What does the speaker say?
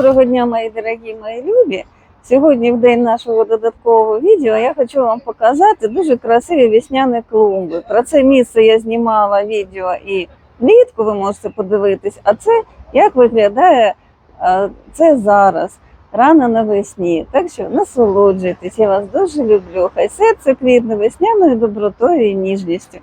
Доброго дня, мої дорогі, мої любі. Сьогодні, в день нашого додаткового відео, я хочу вам показати дуже красиві вісняні клумби. Про це місце я знімала відео і влітку ви можете подивитись. А це як виглядає це зараз, рано навесні. Так що насолоджуйтесь, я вас дуже люблю. Хай серце квітне весняною добротою і ніжністю.